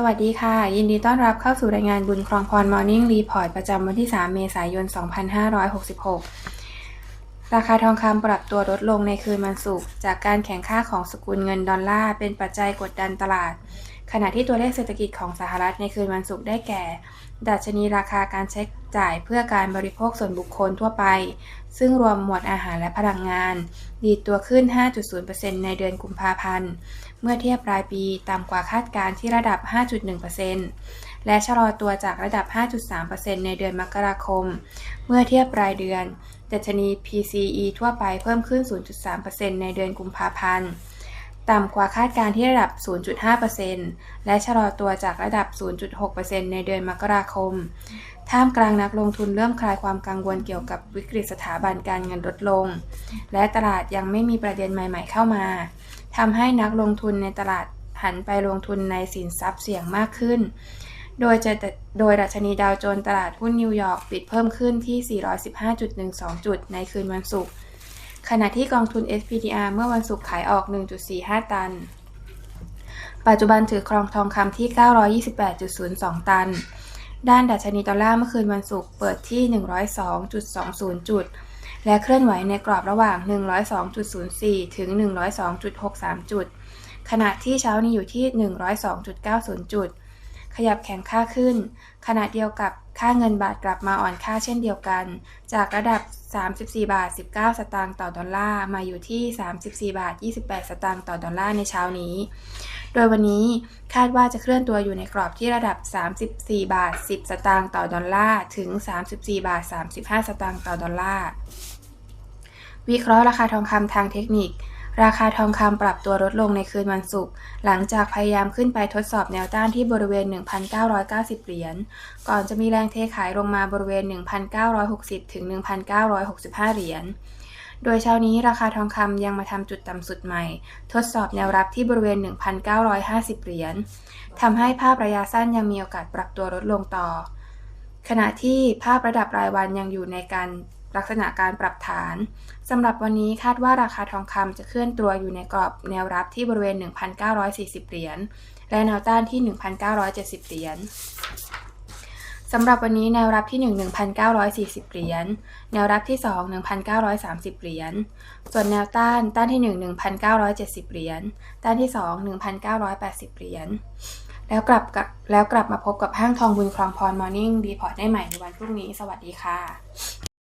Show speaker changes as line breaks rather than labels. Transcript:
สวัสดีค่ะ ยินดีต้อนรับเข้าสู่รายงานบุญครองพร Morning Report ประจำวันที่ 3 เมษายน 2566 ราคาทองคำปรับตัวลดลงในคืนวันศุกร์จากการแข่งข้าของสกุลเงินดอลลาร์เป็นปัจจัยกดดันตลาด ขณะที่ตัวเลขเศรษฐกิจของสหรัฐในคืนวันศุกร์ได้แก่ ดัชนีราคาการใช้จ่ายเพื่อการบริโภคส่วนบุคคลทั่วไป ซึ่งรวมหมวดอาหารและพลังงาน ดีตัวขึ้น 5.0%ในเดือนกุมภาพันธ์ เมื่อเทียบรายปีต่ำกว่าคาดการณ์ที่ระดับ 5.1%และชะลอตัวจากระดับ 5.3%ในเดือนมกราคม เมื่อเทียบรายเดือนดัชนี PCE ทั่วไปเพิ่มขึ้น 0.3%ในเดือนกุมภาพันธ์ ต่ำกว่าคาดการณ์ที่ระดับ 0.5%และชะลอตัวจากระดับ 0.6%ในเดือนมกราคม ท่ามกลางนักลงทุนเริ่มคลายความกังวลเกี่ยวกับวิกฤตสถาบันการเงินลดลง และตลาดยังไม่มีประเด็นใหม่ๆเข้ามา ทำให้นักลงทุนในตลาดหันไปลงทุนในสินทรัพย์เสี่ยงมากขึ้น โดยจะโดยดัชนีดาวโจนส์ตลาดหุ้นนิวยอร์กปิดเพิ่มขึ้นที่ 415.12 จุดในคืนวันศุกร์ ขณะที่กองทุน SPDR เมื่อวันศุกร์ขายออก 1.45 ตัน ปัจจุบันถือครองทองคำที่ 928.02 ตัน ด้านดัชนีดอลลาร์เมื่อคืนวันศุกร์เปิดที่ 102.20 จุด และเคลื่อนไหวในกรอบระหว่าง 102.04 ถึง 102.63 จุด ขณะที่เช้านี้อยู่ที่ 102.90 จุด ขยับแข็งค่าขึ้น ขณะเดียวกับ ค่าเงินบาทกลับมาอ่อนค่าเช่นเดียวกัน จากระดับ 34 บาท 19 สตางค์ต่อดอลลาร์ มาอยู่ที่ 34 บาท 28 สตางค์ต่อดอลลาร์ในเช้านี้ โดยวันนี้คาดว่าจะเคลื่อนตัวอยู่ในกรอบที่ระดับ 34 บาท 10 สตางค์ต่อดอลลาร์ ถึง 34 บาท 35 สตางค์ต่อดอลลาร์ วิเคราะห์ราคาทองคำทางเทคนิค ราคาทองคำปรับตัวลดลงในคืนวันศุกร์หลังจากพยายามขึ้นไปทดสอบแนวต้านที่บริเวณ 1,990 เหรียญ ก่อนจะมีแรงเทขายลงมาบริเวณ 1,960 ถึง 1,965 เหรียญ โดยเช้านี้ราคาทองคำยังมาทำจุดต่ำสุดใหม่ ทดสอบแนวรับที่บริเวณ 1,950 เหรียญทำให้ภาพระยะสั้นยังมีโอกาสปรับตัวลดลงต่อ ขณะที่ภาพระดับรายวันยังอยู่ในการ ลักษณะการปรับฐานสำหรับวันนี้คาดว่าราคาทองคำจะเคลื่อนตัวอยู่ในกรอบแนวรับที่บริเวณ 1,940 เหรียญ และแนวต้านที่ 1,970 เหรียญสำหรับวันนี้แนวรับที่ 1 1,940 เหรียญ แนวรับที่ 2 1,930 เหรียญ ส่วนแนวต้านต้านที่ 1 1,970 เหรียญ ต้านที่ 2 1,980 เหรียญ แล้วกลับกับแล้วกลับมาพบกับห้างทองบุญครองพรมอร์นิ่งรีพอร์ตได้ใหม่ในวันพรุ่งนี้ สวัสดีค่ะ